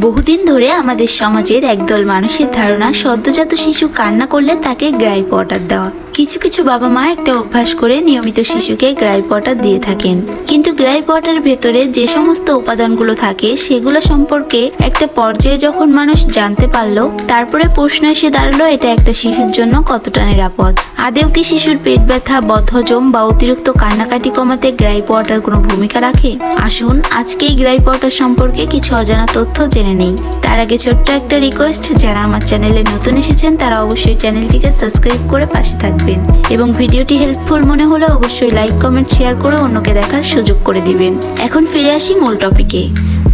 বহুদিন ধরে আমাদের সমাজের একদল মানুষের ধারণা সদ্যজাত শিশু কান্না করলে তাকে গ্রাইপ ওয়াটার দেওয়া। কিছু কিছু বাবা মা একটা অভ্যাস করে নিয়মিত শিশুকে গ্রাইপ ওয়াটার দিয়ে থাকেন। কিন্তু গ্রাইপ ওয়াটারের ভেতরে যে সমস্ত উপাদানগুলো থাকে, সেগুলো সম্পর্কে একটা পর্যায়ে যখন মানুষ জানতে পারল, তারপরে প্রশ্ন এসে দাঁড়াল, এটা একটা শিশুর জন্য কতটা নিরাপদ? আদেও কি শিশুর পেট ব্যথা, বদহজম বা অতিরিক্ত কান্নাকাটি কমাতে গ্রাইপ ওয়াটার কোনো ভূমিকা রাখে? আসুন আজকে এই গ্রাইপ ওয়াটার সম্পর্কে কিছু অজানা তথ্য জেনে নেই। তার আগে ছোট্ট একটা রিকোয়েস্ট যারা আমার চ্যানেলে নতুন এসেছেন, তারা অবশ্যই চ্যানেলটিকে সাবস্ক্রাইব করে পাশে থাকবেন। এবং ভিডিওটি হেল্পফুল মনে হলে অবশ্যই লাইক কমেন্ট শেয়ার করে অন্যকে দেখার সুযোগ করে দিবেন। এখন ফিরে আসি মূল টপিকে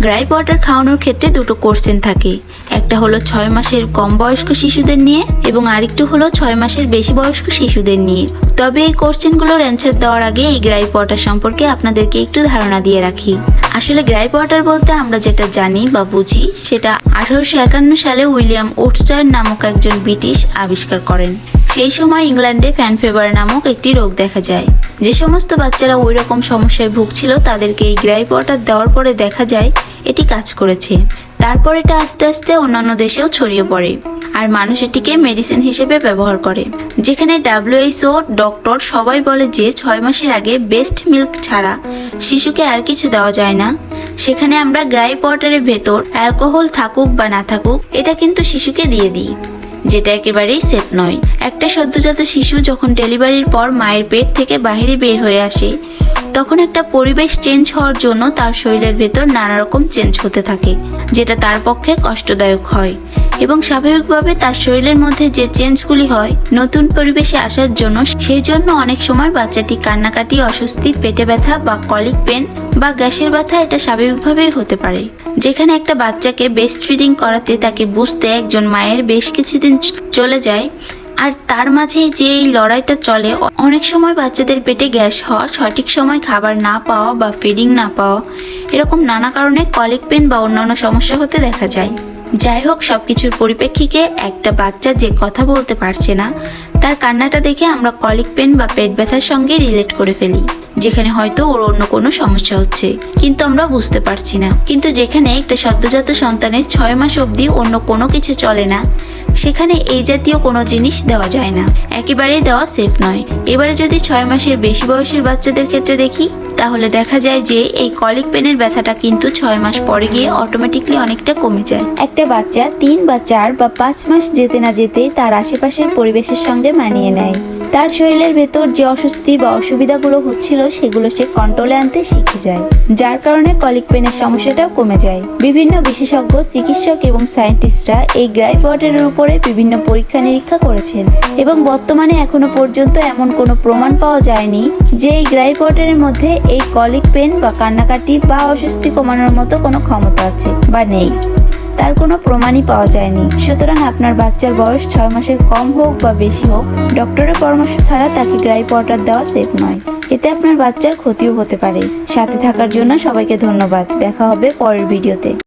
গ্রাইপ ওয়াটার খাওয়ানোর ক্ষেত্রে দুটো কোর্সেন থাকে। একটা হলো ছয় মাসের কম বয়স্ক শিশুদের নিয়ে, এবং আরেকটু হলো ছয় মাসের বেশি বয়স্ক শিশুদের নিয়ে। তবে এই কোশ্চেনগুলোর অ্যান্সার দেওয়ার আগে এই গ্রাইপ ওয়াটার সম্পর্কে আপনাদেরকে একটু ধারণা দিয়ে রাখি। আসলে গ্রাইপ ওয়াটার বলতে আমরা যেটা জানি বা বুঝি, সেটা আঠারোশো একান্ন সালে উইলিয়াম ওটস্টার নামক একজন ব্রিটিশ আবিষ্কার করেন। সেই সময় ইংল্যান্ডে ফ্যান ফেভার নামক একটি রোগ দেখা যায়। যে সমস্ত বাচ্চারা ওই রকম সমস্যায় ভুগছিল, তাদেরকে এই গ্রাইপ ওয়াটার দেওয়ার পরে দেখা যায় এটি কাজ করেছে। তারপর এটা আস্তে আস্তে অন্যান্য দেশেও ছড়িয়ে পড়ে আর মানুষ এটিকে মেডিসিন হিসেবে ব্যবহার করে। যেখানে ডাব্লিউএইচও ডক্টর সবাই বলে যে ছয় মাসের আগে বেস্ট মিল্ক ছাড়া শিশুকে আর কিছু দেওয়া যায় না। সেখানে আমরা গ্রাই ওয়াটারের ভেতর অ্যালকোহল থাকুক বা না থাকুক, এটা কিন্তু শিশুকে দিয়ে দিই, যেটা একেবারেই সেফ নয়। একটা সদ্যজাত শিশু যখন ডেলিভারির পর মায়ের পেট থেকে বাহিরে বের হয়ে আসে তখন একটা পরিবেশ চেঞ্জ হওয়ার জন্য তার শরীরের ভেতর নানা রকম চেঞ্জ হতে থাকে, যেটা তার পক্ষে কষ্টদায়ক হয়। এবং স্বাভাবিকভাবে তার শরীরের মধ্যে যে চেঞ্জগুলি হয় নতুন পরিবেশে আসার জন্য, সেই জন্য অনেক সময় বাচ্চাটি কান্নাকাটি, অস্বস্তি, পেটে ব্যথা বা কলিক পেন বা গ্যাসের ব্যথা এটা স্বাভাবিকভাবেই হতে পারে। যেখানে একটা বাচ্চাকে বেস্ট ফিডিং করাতে তাকে বুঝতে একজন মায়ের বেশ কিছুদিন চলে যায় আর তার মাঝে যে এই লড়াইটা চলে, অনেক সময় বাচ্চাদের পেটে গ্যাস হওয়া, সঠিক সময় খাবার না পাওয়া বা ফিডিং না পাওয়া, এরকম নানা কারণে কলিক পেন বা অন্যান্য সমস্যা হতে দেখা যায়। যাই হোক, সবকিছুর পরিপ্রেক্ষিতে একটা বাচ্চা যে কথা বলতে পারছে না, তার কান্নাটা দেখে আমরা কলিক পেন বা পেট ব্যথার সঙ্গে রিলেট করে ফেলি, যেখানে হয়তো ওর অন্য কোনো সমস্যা হচ্ছে। কিন্তু আমরা বুঝতে পারছি না। কিন্তু যেখানে একটা সদ্যজাত সন্তানের ছয় মাস অবধি অন্য কোনো কিছু চলে না সেখানে এই জাতীয় কোনো জিনিস দেওয়া যায় না। একেবারেই দেওয়া সেফ নয়। এবারে যদি ছয় মাসের বেশি বয়সের বাচ্চাদের ক্ষেত্রে দেখি, তাহলে দেখা যায় যে এই কলিক পেনের ব্যথাটা কিন্তু ছয় মাস পরে গিয়ে অটোমেটিকলি অনেকটা কমে যায়। একটা বাচ্চা তিন বা চার বা পাঁচ মাস যেতে না যেতে তার আশেপাশের পরিবেশের সঙ্গে মানিয়ে নেয়। তার শরীরের ভেতর যে অস্বস্তি বা অসুবিধাগুলো হচ্ছিল সেগুলো সে কন্ট্রোলে আনতে শিখে যায়। যার কারণে কলিক পেনের সমস্যাটাও কমে যায়। বিভিন্ন বিশেষজ্ঞ, চিকিৎসক এবং সায়েন্টিস্টরা এই গ্রাইপ ওয়াটারের উপরে বিভিন্ন পরীক্ষা নিরীক্ষা করেছেন এবং বর্তমানে এখনও পর্যন্ত এমন কোনো প্রমাণ পাওয়া যায়নি যে এই গ্রাইপ ওয়াটারের মধ্যে এই কলিক পেন বা কান্নাকাটি বা অস্বস্তি কমানোর মতো কোনো ক্ষমতা আছে বা নেই। তার কোনো প্রমাণই পাওয়া যায়নি। সুতরাং আপনার বাচ্চার বয়স ছয় মাসের কম হোক বা বেশি হোক, ডক্টরের পরামর্শ ছাড়া তাকে গ্রাই পাউডার দেওয়া সেফ নয়। এতে আপনার বাচ্চার ক্ষতিও হতে পারে। সাথে থাকার জন্য সবাইকে ধন্যবাদ। দেখা হবে পরের ভিডিওতে।